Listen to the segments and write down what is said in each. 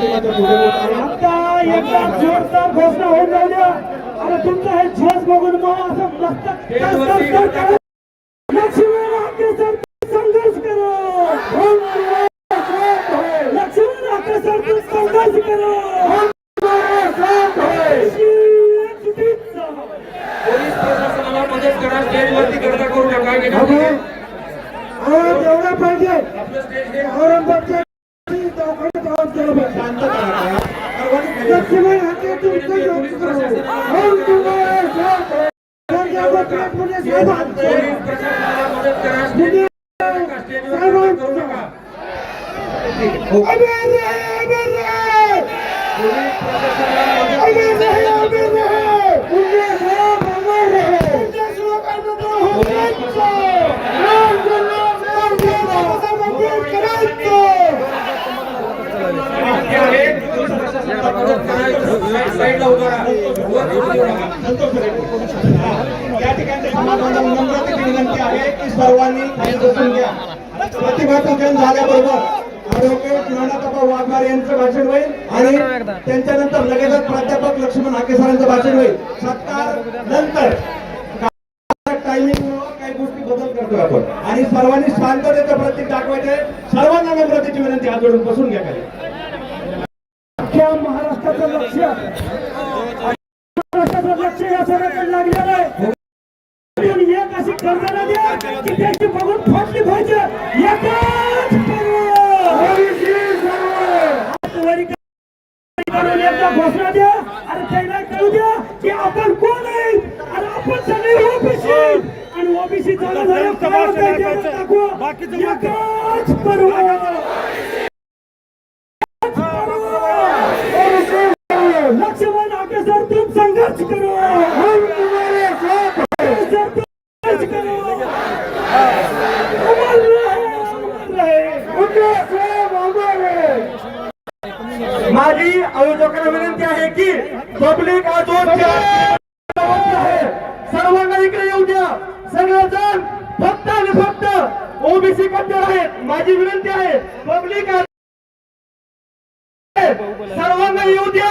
आता एकदा जोरदार घोषणा होऊन जाऊ द्या आणि तुमचं हे झोस बघून मग असं मस्तक तर- तर- तर- तर- लक्ष्मण अग्रेसर संघर्ष करो लक्ष्मण अग्रेसर तू संघर्ष करो एकजुटीचा. पोलीस प्रशासनाला मदत करा स्टेजवरती गर्दा करू नका की अहो, आवाज एवढा पाहिजे आपलं स्टेज हे औरंगाबादच्या दवाखान्यात आवाज गेला पाहिजे. लक्ष्मण हाके तुमचं योग करो. हम तुम्हारे साथ हैं. औरंगाबाद या ठिकाणी समाजाला नम्रतेची विनंती आहे की सर्वांनी खाली बसून घ्या. प्रतिभा पूजन झाल्याबरोबर ॲडव्होकेट नानाकापा वाघमारे यांचं भाषण होईल आणि त्यांच्यानंतर लगेचच प्राध्यापक लक्ष्मण हाके सरांचं भाषण होईल. सत्कार नंतर टायमिंग काही गोष्टी बदल आपण. आणि सर्वांनी शांततेचं प्रतीक दाखवायचंय सर्वांना नम्रतेची विनंती हात जोडून बसून घ्या खाली. महाराष्ट्राचं लक्ष या सगळ्याकडे लागलेलं आहे एक अशी द्या की त्याची बघून फाटली पाहिजे एकच घोषणा द्या आणि त्यांना कळू द्या की आपण कोण आहे आणि आपण सगळे ओबीसी आणि ओबीसी झालं झालं काय होतंय ते दाखवा. एकच पर्व. माझी आयोजकांना विनंती आहे की पब्लिक आजोच्या सर्वांना इकडे येऊ द्या. सगळेजण फक्त आणि फक्त ओबीसी कट्टर आहेत. माझी विनंती आहे पब्लिक सर्वांना येऊ द्या.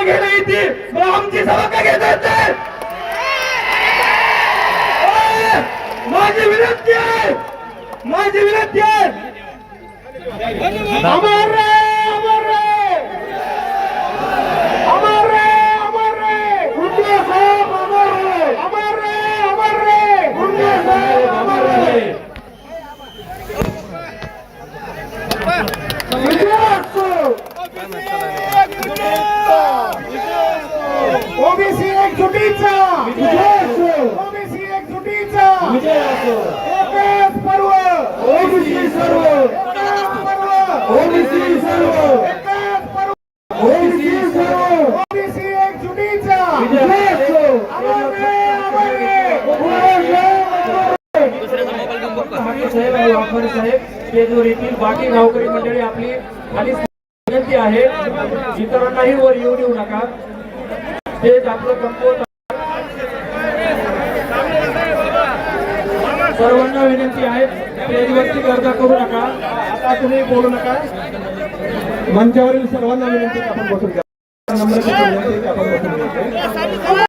सभा घ्यायला येते मग आमची सभा का घेता माझी विनंती आहे. माझी विनंती आहे. अमर रे अमर रे. अमर रे अमर रे. गुंडे साहेब अमर रे. अमर रे अमर रे. गुंडे साहेब अमर रे. ओबीसी एक जुटीचा ओबीसी एक जुटीचा एकच पर्व. ओबीसी सर्व. पर्व. ओबीसी सर्व. एकच पर्व. ओबीसी सर्व. ओबीसी एक जुटीचा अमर रे अमर रे अमर रे हाके साहेब आणि वाघमारे साहेब येतील बाकी गावकरी मंडळी आपली खाली विनंती आहे इतरांनाही वर येऊ देऊ नका स्टेज आपलं कमकुवत सर्वांना विनंती आहे स्टेजवरती गर्दा करू नका. आता तुम्ही बोलू नका. मंचावरील सर्वांना विनंती आपण बसून घ्या नम्रतेची आपण बसून घ्या